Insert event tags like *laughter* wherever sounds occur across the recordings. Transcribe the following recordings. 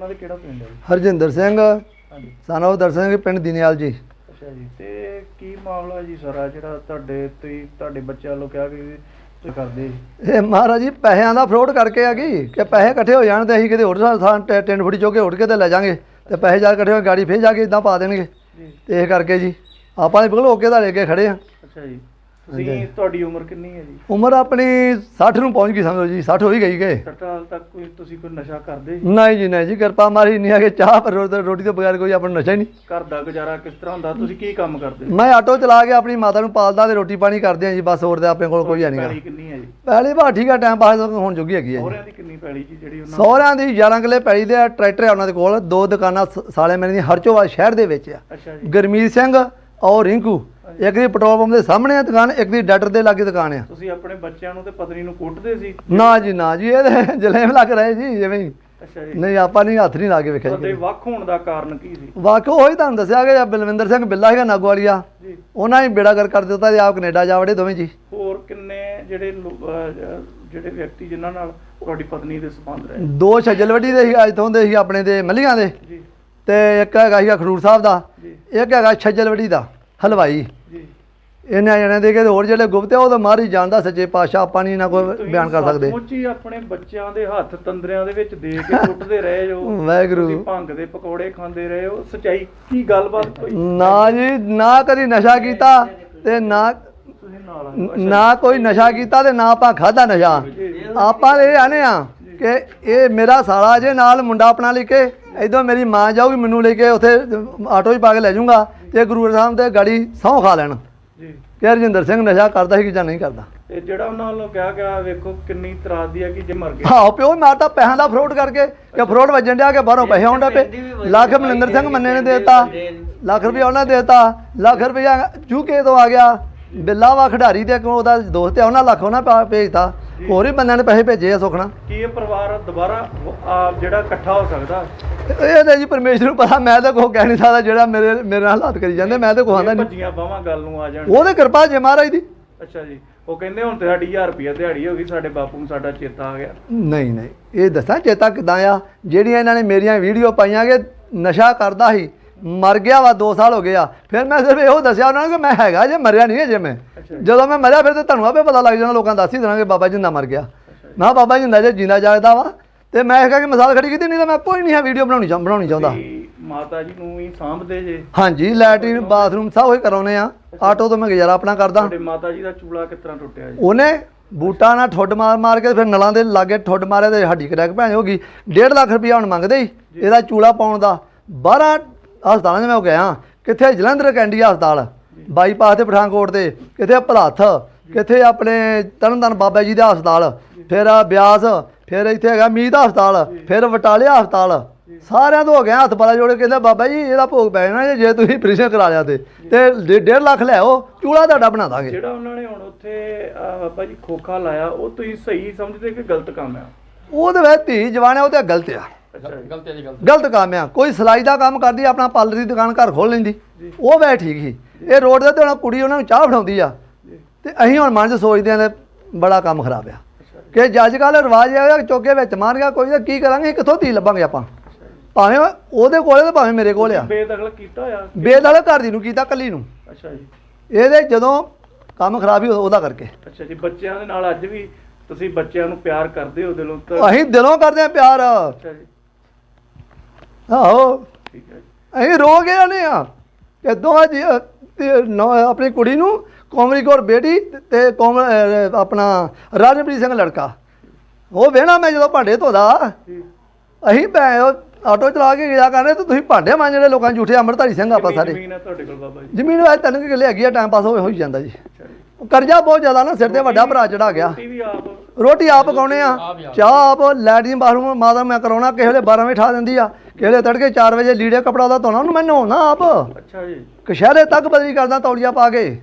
ਆਪਣਾ ਤੇ ਕਿਹੜਾ ਪਿੰਡ ਹੈ ਜੀ? ਹਰਜਿੰਦਰ ਸਿੰਘ। ਹਾਂਜੀ। ਸਾਨੂੰ ਦਰਸ਼ਨ ਸਿੰਘ ਪਿੰਡ ਦੀਨਿਆਲ ਜੀ। ਅੱਛਾ ਜੀ ਤੇ ਕੀ ਮਾਮਲਾ ਜੀ ਸਾਰਾ ਜਿਹੜਾ ਤੁਹਾਡੇ ਤੁਸੀਂ ਤੁਹਾਡੇ ਬੱਚਿਆਂ ਵੱਲੋਂ ਕਿਹਾ ਕਿ ਤੁਸੀਂ ਕਰਦੇ ਜੀ? ਇਹ ਮਹਾਰਾਜ ਜੀ ਪੈਸਿਆਂ ਦਾ ਫਰੋਡ ਕਰਕੇ ਆ ਗਈ ਕਿ ਪੈਸੇ ਇਕੱਠੇ ਹੋ ਜਾਣ ਤੇ ਅਸੀਂ ਕਿਤੇ ਹੋਰ ਥਾਂ ਟੈਂਟ ਫੁੱਟੀ ਚੋ ਕੇ ਉੱਡ ਕੇ ਤੇ ਲੈ ਜਾਾਂਗੇ ਤੇ ਪੈਸੇ ਜਾ ਇਕੱਠੇ ਹੋ ਗਾੜੀ ਫੇਰ ਜਾ ਕੇ ਇਦਾਂ ਪਾ ਦੇਣਗੇ। ਜੀ। ਤੇ ਇਹ ਕਰਕੇ ਜੀ ਆਪਾਂ ਦੇ ਬਿਲਕੁਲ ਓਕੇ ਦਾ ਲੈ ਕੇ ਖੜੇ ਆ। ਅੱਛਾ ਜੀ। ਤੁਸੀਂ ਤੁਹਾਡੀ ਉਮਰ ਕਿੰਨੀ ਹੈ ਜੀ? ਉਮਰ ਆਪਣੀ 60 ਨੂੰ ਪਹੁੰਚ ਗਈ ਸਮਝੋ ਜੀ 60 ਹੋ ਹੀ ਗਈ ਗਏ ਸੱਟਾ ਹਾਲ ਤੱਕ ਕੋਈ ਤੁਸੀਂ ਕੋਈ ਨਸ਼ਾ ਕਰਦੇ ਨਹੀਂ ਜੀ ਨਹੀਂ ਜੀ ਕਿਰਪਾ ਮਾਰੀ ਨਹੀਂ ਆ ਕਿ ਚਾਹ ਪਰ ਰੋਟੀ ਤੋਂ ਬਗੈਰ ਕੋਈ ਆਪਣਾ ਨਸ਼ਾ ਹੀ ਨਹੀਂ। ਘਰ ਦਾ ਗੁਜ਼ਾਰਾ ਕਿਸ ਤਰ੍ਹਾਂ ਹੁੰਦਾ? ਤੁਸੀਂ ਕੀ ਕੰਮ ਕਰਦੇ? ਮੈਂ ਆਟੋ ਚਲਾ ਕੇ ਆਪਣੀ ਮਾਤਾ ਨੂੰ ਪਾਲਦਾ ਤੇ ਰੋਟੀ ਪਾਣੀ ਕਰਦੇ ਆ ਜੀ ਬਸ ਹੋਰ ਤੇ ਆਪਣੇ ਕੋਲ ਕੋਈ ਹੈ ਨਹੀਂਗਾ। ਪੈਲੀ ਕਿੰਨੀ ਹੈ ਜੀ? ਪਹਿਲੀ ਵਾਰ ਠੀਕ ਆ ਟਾਈਮ ਪਾਸ ਹੁਣ ਜੋਗੀ ਹੈਗੀ ਹੈ ਸਹੁਰਿਆਂ ਦੀ ਕਿੰਨੀ ਪੈਲੀ ਜੀ ਜਿਹੜੀ ਉਹਨਾਂ ਸਹੁਰਿਆਂ ਦੀ 11 ਕਿੱਲੇ ਪੈਲੀ ਦੇ ਟਰੈਕਟਰ ਆ ਉਹਨਾਂ ਦੇ ਕੋਲ ਦੋ ਦੁਕਾਨਾਂ ਸਾਲੇ ਮੇਰੇ ਦੀ ਹਰਚੋਵਾ ਸ਼ਹਿਰ ਦੇ ਵਿੱਚ ਆ। ਅੱਛਾ ਜੀ। ਗਰਮੀਤ ਸਿੰਘ ਔਰ ਰਿੰਕੂ। ਇੱਕ ਦੀ ਪੈਟਰੋਲ ਪੰਪ ਦੇ ਸਾਹਮਣੇ ਆ ਦੁਕਾਨ ਇੱਕ ਦੀ ਡਾਕਟਰ ਦੇ ਲਾਗੇ ਦੁਕਾਨ ਆ। ਤੁਸੀਂ ਆਪਣੇ ਬੱਚਿਆਂ ਨੂੰ ਤੇ ਪਤਨੀ ਨੂੰ ਕੁੱਟਦੇ ਸੀ? ਨਾ ਜੀ ਨਾ ਜੀ ਇਹ ਤੇ ਜਲੇਮ ਲੱਗ ਰਹੇ ਜੀ ਜਿਵੇਂ ਹੀ। ਅੱਛਾ ਜੀ। ਨਹੀਂ ਆਪਾਂ ਨਹੀਂ ਹੱਥ ਨਹੀਂ ਲਾ ਕੇ ਵੇਖਿਆ ਜੀ ਵੱਖ ਹੋਣ ਦਾ ਕਾਰਨ ਕੀ ਸੀ? ਵਾਕਿਆ ਉਹੀ ਤੁਹਾਨੂੰ ਦੱਸਿਆ ਕਿ ਬਲਵਿੰਦਰ ਸਿੰਘ ਬਿੱਲਾ ਹੈਗਾ ਨਾਗਵਾਲੀਆ। ਜੀ। ਉਹਨਾਂ ਹੀ ਬੇੜਾ ਕਰ ਕਰ ਦਿੱਤਾ ਤੇ ਆਪ ਕੈਨੇਡਾ ਜਾ ਵੜੇ ਦੋਵੇਂ ਜੀ। ਹੋਰ ਕਿੰਨੇ ਜਿਹੜੇ ਜਿਹੜੇ ਵਿਅਕਤੀ ਜਿਨ੍ਹਾਂ ਨਾਲ ਤੁਹਾਡੀ ਪਤਨੀ ਦੇ ਸੰਬੰਧ ਰਹੇ? ਦੋ ਛੱਜਲਵੱਡੀ ਦੇ ਸੀ ਅੱਜ ਤੋਂ ਦੇ ਸੀ ਆਪਣੇ ਦੇ ਮੱਲੀਆਂ ਦੇ। ਜੀ। ਤੇ ਇੱਕ ਹੈਗਾ ਸੀਗਾ ਖਡੂਰ ਸਾਹਿਬ ਦਾ। ਇੱਕ ਹੈਗਾ ਛੱਜਲਵੱਡੀ ਦਾ ਹਲਵਾਈ। ਇਹਨਾਂ ਜਣਿਆਂ ਦੇ ਕੇ ਹੋਰ ਜਿਹੜੇ ਗੁਪਤ ਆ ਉਹ ਤਾਂ ਮਾਰੀ ਜਾਣਦਾ ਸੱਚੇ ਪਾਤਸ਼ਾਹ ਆਪਾਂ ਨਹੀਂ ਨਾ ਕੋਈ ਬਿਆਨ ਕਰ ਸਕਦੇ। ਹੀ ਆਪਣੇ ਬੱਚਿਆਂ ਦੇ ਹੱਥ ਤੰਦਰਿਆਂ ਦੇ ਵਿੱਚ ਦੇ ਕੇ ਕੁੱਟਦੇ ਰਹੇ ਜੋ। *laughs* ਵਾਹਿਗੁਰੂ। ਤੁਸੀਂ ਭੰਗ ਦੇ ਪਕੌੜੇ ਖਾਂਦੇ ਰਹੇ ਹੋ। ਸਚਾਈ ਕੀ ਗੱਲਬਾਤ ਕੋਈ ਨਾ ਜੀ ਨਾ ਕਦੀ ਨਸ਼ਾ ਕੀਤਾ ਤੇ ਨਾ ਹੋ। ਨਾ ਕੋਈ ਨਸ਼ਾ ਕੀਤਾ ਤੇ ਨਾ ਆਪਾਂ ਖਾਦਾ ਨਸ਼ਾ। ਆਪਾਂ ਇਹ ਆਨੇ ਆ ਕਿ ਇਹ ਮੇਰਾ ਸਾਲਾ ਜੇ ਨਾਲ ਮੁੰਡਾ ਆਪਣਾ ਲੈ ਕੇ ਇਦੋਂ ਮੇਰੀ ਮਾਂ ਜਾਊਗੀ ਮੈਨੂੰ ਲੈ ਕੇ ਉੱਥੇ ਆਟੋ 'ਚ ਪਾ ਕੇ ਲੈ ਜਾਊਗਾ ਤੇ ਗੁਰੂ ਸਾਹਿਬ ਤੇ ਗਾੜੀ ਸਹੁੰ ਖਾ ਲੈਣ। ਜੀ। ਕਿ ਹਰਜਿੰਦਰ ਸਿੰਘ ਨਸ਼ਾ ਕਰਦਾ ਸੀ ਕਿ ਜਾਂ ਨਹੀਂ ਕਰਦਾ? ਤੇ ਜਿਹੜਾ ਉਹਨਾਂ ਵੱਲੋਂ ਕਿਹਾ ਗਿਆ ਵੇਖੋ ਕਿੰਨੀ ਤਰਾਸ ਦੀ ਹੈ ਕਿ ਜੇ ਮਰ ਗਿਆ ਹਾਂ ਪਿਓ ਹੀ ਮਾਰਤਾ ਪੈਸਿਆਂ ਦਾ ਫਰੋਡ ਕਰਕੇ ਕਿ ਫਰੋਡ ਵੱਜਣ ਡਿਆ ਕਿ ਬਾਹਰੋਂ ਪੈਸੇ ਆਉਂਦਾ ਪਏ। ਲੱਖ ਮਨਿੰਦਰ ਸਿੰਘ ਮੰਨੇ ਨੇ ਦੇਤਾ। ਲੱਖ ਰੁਪਇਆ ਉਹਨੇ ਦੇਤਾ। ਲੱਖ ਰੁਪਇਆ ਯੂਕੇ ਤੋਂ ਆ ਗਿਆ। ਬਿੱਲਾ ਵਾ ਖਿਡਾਰੀ ਤੇ ਕੋਲ ਉਹਦਾ ਦੋਸਤ ਆ ਉਹਨਾਂ ਲੱਖ ਉਹਨਾਂ ਪਾ- ਭੇਜਤਾ। ਹੋਰ ਵੀ ਬੰਦਿਆਂ ਨੇ ਪੈਸੇ ਭੇਜੇ ਆ ਸੁਖਣਾ ਕੀ ਇਹ ਪਰਿਵਾਰ ਦੁਬਾਰਾ ਜਿਹੜਾ ਇਕੱਠਾ ਹੋ ਸਕਦਾ? ਇਹ ਤਾਂ ਜੀ ਪਰਮੇਸ਼ਰ ਨੂੰ ਪਤਾ ਮੈਂ ਤਾਂ ਕੋਈ ਕਹਿ ਨਹੀਂ ਸਕਦਾ ਜਿਹੜਾ ਮੇਰੇ ਮੇਰੇ ਨਾਲ ਹਾਲਾਤ ਕਰੀ ਜਾਂਦੇ ਮੈਂ ਤਾਂ ਕੋਈ ਆਂਦਾ ਨਹੀਂ। ਭੱਜੀਆਂ ਬਾਹਾਂ ਗੱਲ ਨੂੰ ਆ ਜਾਣ। ਉਹਦੇ ਕਿਰਪਾ ਜੇ ਮਹਾਰਾਜ ਦੀ। ਅੱਛਾ ਜੀ ਉਹ ਕਹਿੰਦੇ ਹੁਣ ਤੇ ਸਾਡੀ 1000 ਰੁਪਿਆ ਦਿਹਾੜੀ ਹੋ ਗਈ ਸਾਡੇ ਬਾਪੂ ਨੂੰ ਸਾਡਾ ਚੇਤਾ ਆ ਗਿਆ। ਨਹੀਂ ਨਹੀਂ ਇਹ ਦੱਸਾਂ ਚੇਤਾ ਕਿਦਾਂ ਆ? ਜਿਹੜੀਆਂ ਇਹਨਾਂ ਨੇ ਮੇਰੀਆਂ ਵੀਡੀਓ ਪਾਈਆਂ ਕਿ ਨਸ਼ਾ ਕਰਦਾ ਸੀ ਮਰ ਗਿਆ ਵਾ 2 ਸਾਲ ਹੋ ਗਏ ਆ। ਫਿਰ ਮੈਂ ਸਿਰਫ ਇਹੋ ਦੱਸਿਆ ਉਹਨਾਂ ਨੂੰ ਕਿ ਮੈਂ ਹੈਗਾ ਜੇ ਮਰਿਆ ਨਹੀਂ ਜੇ ਮੈਂ। ਜਦੋਂ ਮੈਂ ਮਰਿਆ ਫਿਰ ਤੇ ਤੁਹਾਨੂੰ ਆਪੇ ਪਤਾ ਲੱਗ ਜਾਣਾ ਲੋਕਾਂ ਨੂੰ ਦੱਸ ਹੀ ਦੇਣਾ ਕਿ ਬਾਬਾ ਜਿੰਦਾ ਮਰ ਗਿਆ। ਮੈਂ ਕਿਹਾ ਬਾਬਾ ਜਿੰਦਾ ਜੇ ਜਿੰਦਾ ਜਾਗਦਾ ਵਾ ਤੇ ਮੈਂ ਇਹ ਕਿ ਮਿਸਾਲ ਖੜੀ ਕੀਤੀ ਨਹੀਂ ਤਾਂ ਮੈਂ ਕੋਈ ਨਹੀਂ ਹੈ ਵੀਡੀਓ ਬਣਾਉਣੀ ਚਾਹ ਬਣਾਉਣੀ ਚਾਹੁੰਦਾ। ਮਾਤਾ ਜੀ ਨੂੰ ਹੀ ਸਾਂਭਦੇ ਜੇ। ਹਾਂਜੀ ਲੈਟਰੀਨ ਬਾਥਰੂਮ ਸਭ ਉਹੀ ਕਰਾਉਨੇ ਆ। ਆਟੋ ਤੋਂ ਮੈਂ ਗੁਜ਼ਾਰਾ ਆਪਣਾ ਕਰਦਾ। ਤੁਹਾਡੇ ਮਾਤਾ ਜੀ ਦਾ ਚੂਲਾ ਕਿਸ ਤਰ੍ਹਾਂ ਟੁੱਟਿਆ ਜੀ? ਉਹਨੇ ਬੂਟਾ ਨਾਲ ਠੁੱਡ ਮਾਰ ਮਾਰ ਕੇ ਫਿਰ ਨਲਾਂ ਦੇ ਲਾਗੇ ਠੁੱਡ ਮਾਰੇ ਤੇ ਹੱਡੀ ਕਰੈਕ ਭੈਣ ਹੋ ਗਈ 1.5 ਲੱਖ ਰੁਪਇਆ ਹੁਣ ਮੰਗਦੇ ਹੀ ਇਹਦਾ ਚੂਲਾ ਪਾਉਣ ਦਾ। 12 ਹਸਪਤਾਲਾਂ 'ਚ ਮੈਂ ਗਿਆ। ਕਿੱਥੇ ਜਲੰਧਰ ਕੈਂਡੀ ਹਸਪਤਾਲ ਬਾਈਪਾਸ ਤੇ ਪਠਾਨਕੋਟ ਤੇ ਕਿੱਥੇ ਭਲਾਥ ਕਿੱਥੇ ਆਪਣੇ ਤਰਨਤਨ ਬਾਬਾ ਜੀ ਦਾ ਹਸਪਤਾਲ ਫਿਰ ਆ ਬਿਆਸ ਫਿਰ ਇੱਥੇ ਹੈਗਾ ਮੀਤ ਹਸਪਤਾਲ ਫਿਰ ਵਟਾਲਿਆ ਹਸਪਤਾਲ। ਸਾਰਿਆਂ ਤੋਂ ਹੋ ਗਿਆ ਹੱਥ ਪਾਲਾ ਜੋੜੇ ਕਹਿੰਦੇ ਬਾਬਾ ਜੀ ਇਹਦਾ ਭੋਗ ਪੈ ਜਾਣਾ ਜੇ ਤੁਸੀਂ ਆਪਰੇਸ਼ਨ ਕਰਾ ਲਿਆ ਤੇ। ਤੇ 1.5 ਲੱਖ ਲਿਆਓ ਚੂਲਾ ਤੁਹਾਡਾ ਬਣਾ ਦਾਂਗੇ। ਜਿਹੜਾ ਉਹਨਾਂ ਨੇ ਹੁਣ ਉੱਥੇ ਬਾਬਾ ਜੀ ਖੋਖਾ ਲਾਇਆ ਉਹ ਤੁਸੀਂ ਸਹੀ ਸਮਝਦੇ ਕਿ ਗਲਤ ਕੰਮ ਆ? ਉਹਦੇ ਵਿੱਚ ਧੀ ਜਵਾਨ ਹੈ ਉਹ ਤੇ ਗਲਤ ਆ। ਅੱਛਾ ਜੀ। ਗਲਤ ਹੈ ਜੀ ਗਲਤ ਗਲਤ ਕੰਮ ਆ। ਕੋਈ ਸਿਲਾਈ ਦਾ ਕੰਮ ਕਰਦੀ ਆਪਣਾ ਪਾਰਲਰ ਦੀ ਦੁਕਾਨ ਘਰ ਖੋਲ ਲੈਂਦੀ। ਉਹ ਵੈ ਠੀਕ ਸੀ। ਇਹ ਰੋਡ ਦੇ ਤੇ ਹੁਣ ਕੁੜੀ ਉਹਨਾਂ ਨੂੰ ਚਾਹ ਫੜਾਉਂਦੀ ਆ। ਤੇ ਅਸੀਂ ਹੁਣ ਮਨ 'ਚ ਸੋਚਦੇ ਆਂ ਤੇ ਬੜਾ ਕੰਮ ਖਰਾਬ ਆ। ਕਿ ਜੱਜ ਕੱਲ ਰਿਵਾਜ ਆ ਚੋਕੇ ਵਿੱਚ ਮਾਰ ਗਿਆ ਕੋਈ ਤਾਂ ਕੀ ਕਰਾਂਗੇ ਕਿੱਥੋਂ ਧੀ ਲੱਭਾਂਗੇ ਆਪਾਂ। ਭਾਵੇਂ ਉਹਦੇ ਕੋਲੇ ਤੇ ਭਾਵੇਂ ਮੇਰੇ ਕੋਲ ਆ। ਬੇਦਖਲ ਕੀਤਾ ਹੋਇਆ? ਬੇਦਲ ਘਰ ਦੀ ਨੂੰ ਕੀਤਾ ਕੱਲੀ ਨੂੰ। ਅੱਛਾ ਜੀ। ਇਹਦੇ ਜਦੋਂ ਕੰਮ ਖਰਾਬ ਹੀ ਉਹਦਾ ਕਰਕੇ। ਅੱਛਾ ਜੀ ਬੱਚਿਆਂ ਦੇ ਨਾਲ ਅੱਜ ਵੀ ਤੁਸੀਂ ਬੱਚਿਆਂ ਨੂੰ ਪਿਆਰ ਕਰਦੇ ਹੋ ਦਿਲੋਂ ਤਾਂ? ਅਸੀਂ ਦਿਲੋਂ ਕਰਦੇ ਆ ਪਿਆਰ। ਅੱਛਾ ਜੀ। ਆਹੋ। ਠੀਕ ਹੈ ਜੀ। ਅਸੀਂ ਰੋ ਗਏ ਨੇ ਆ ਕਿ ਦੋਵਾਂ ਜੀ ਆਪਣੀ ਕੁੜੀ ਨੂੰ ਕੋਮਰੀ ਕੌਰ ਬੇਟੀ ਤੇ ਕੋਮ ਆਪਣਾ ਰਾਜਪ੍ਰੀਤ ਸਿੰਘ ਲੜਕਾ। ਉਹ ਵੇਣਾ ਮੈਂ ਜਦੋਂ ਭਾਂਡੇ ਧੋਦਾ ਅਸੀਂ ਭੈ ਉਹ ਆਟੋ ਚਲਾ ਕੇ ਗਿਆ ਕਰਨੇ ਤੇ ਤੁਸੀਂ ਭਾਂਡੇ ਮਾਂਜਣੇ ਲੋਕਾਂ ਝੂਠੇ ਅੰਮ੍ਰਿਤਧਾਰੀ ਸਿੰਘ ਆਪਾਂ ਸਾਰੇ। ਜ਼ਮੀਨ ਹੈ ਤੁਹਾਡੇ ਕੋਲ ਬਾਬਾ ਜੀ। ਜ਼ਮੀਨ ਵਾਜ ਤਿੰਨ ਕੁ ਕਿੱਲੇ ਹੈਗੀ ਆ ਟਾਈਮ ਪਾਸ ਹੋਏ ਹੋਈ ਜਾਂਦਾ ਜੀ। ਕਰਜ਼ਾ ਬਹੁਤ ਜ਼ਿਆਦਾ ਨਾ ਸਿਰ ਤੇ ਵੱਡਾ ਭਰਾ ਚੜਾ ਗਿਆ। ਰੋਟੀ ਵੀ ਆਪ ਰੋਟੀ ਆਪ ਪਕਾਉਣੇ ਆ। ਚਾਹ ਆਪ ਲੈਟਰੀਨ ਬਾਥਰੂਮ ਮਾਤਾ ਮੈਂ ਕਰਾਉਣਾ ਕਿਸੇ ਵੇਲੇ 12 ਵਜੇ ਠਾ ਦਿੰਦੀ ਆ। ਕਿਸੇ ਵੇਲੇ ਤੜਕੇ 4 ਵਜੇ ਲੀੜੇ ਕਪੜਾ ਦਾ ਧੋਣਾ ਉਹਨੂੰ ਮੈਂ ਨਹਾਉਣਾ ਆਪ। ਅੱਛਾ ਜੀ। ਕਸ਼ਹਿਰੇ ਤੱਕ ਬਦਲੀ ਕਰਦਾ ਤੌਲੀਆ ਪਾ ਕੇ।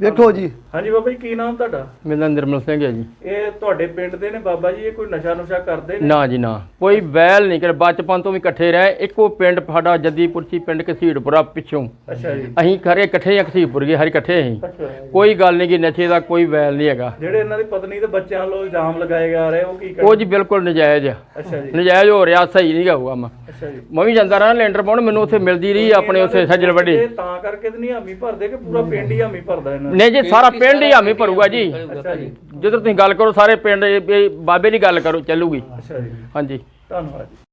ਵੇਖੋ ਜੀ। ਹਾਂਜੀ ਬਾਬਾ ਜੀ ਕੀ ਨਾਮ ਤੁਹਾਡਾ? ਮੇਰਾ ਨਾਮ ਨਿਰਮਲ ਸਿੰਘ ਹੈ ਜੀ। ਇਹ ਤੁਹਾਡੇ ਪਿੰਡ ਦੇ ਨੇ ਬਾਬਾ ਜੀ ਇਹ ਕੋਈ ਨਸ਼ਾ ਨੁਸ਼ਾ ਕਰਦੇ ਨੇ? ਨਾ ਜੀ ਨਾ ਕੋਈ ਵੈਲ ਨਹੀਂ ਕਰ ਬਚਪਨ ਤੋਂ ਵੀ ਇਕੱਠੇ ਰਹੇ। ਇੱਕੋ ਪਿੰਡ ਸਾਡਾ ਜੱਦੀਪੁਰਚੀ ਪਿੰਡ ਕਸੀੜਪੁਰਾ ਪਿੱਛੋਂ। ਅੱਛਾ ਜੀ। ਅਸੀਂ ਖਰੇ ਇਕੱਠੇ ਆ ਕਸੀੜਪੁਰ ਗਏ ਹਰ ਇਕੱਠੇ ਅਸੀਂ। ਅੱਛਾ ਕੋਈ ਗੱਲ ਨਹੀਂ ਕਿ ਨਸ਼ੇ ਦਾ ਕੋਈ ਵੈਲ ਨਹੀਂ ਹੈਗਾ। ਜਿਹੜੇ ਇਹਨਾਂ ਦੀ ਪਤਨੀ ਤੇ ਬੱਚਿਆਂ ਵੱਲੋਂ ਇਲਜ਼ਾਮ ਲਗਾਏ ਜਾ ਰਹੇ ਉਹ ਕੀ ਉਹ ਕਰਦੇ ਜੀ ਬਿਲਕੁਲ ਨਜਾਇਜ਼ ਆ। ਅੱਛਾ ਜੀ। ਨਜਾਇਜ਼ ਹੋ ਰਿਹਾ ਸਹੀ ਨਹੀਂ ਹੋਊਗਾ ਮੈਂ। ਅੱਛਾ ਜੀ। ਮੈਂ ਵੀ ਜਾਂਦਾ ਰਹਾ ਲੈਂਡਰ ਪਾਉਣ ਮੈਨੂੰ ਉੱਥੇ ਮਿਲਦੀ ਰਹੀ ਆਪਣੇ ਉੱਥੇ ਸੱਜਣ ਵੱਡੇ। ਇਹ ਤਾਂ ਕਰਕੇ ਤੇ ਨਹੀਂ ਹਾਮੀ ਭਰਦੇ ਕਿ ਪੂਰਾ ਪਿੰਡ ਹੀ ਹਾਮੀ ਭਰਦਾ ਇਹਨਾਂ ਨਹੀਂ ਜੀ ਸਾਰਾ ਪਿੰਡ ਹੀ ਹਾਮੀ ਭਰੂਗਾ ਜੀ। ਅੱਛਾ ਜੀ। ਜਦੋਂ ਤੁਸੀਂ ਗੱਲ ਕਰੋ ਸਾਰੇ ਪਿੰਡ ਇਹ- ਇਹ ਬਾਬੇ ਦੀ ਗੱਲ ਕਰੋ ਚੱਲੂਗੀ। ਅੱਛਾ ਜੀ। ਹਾਂਜੀ। ਧੰਨਵਾਦ ਜੀ।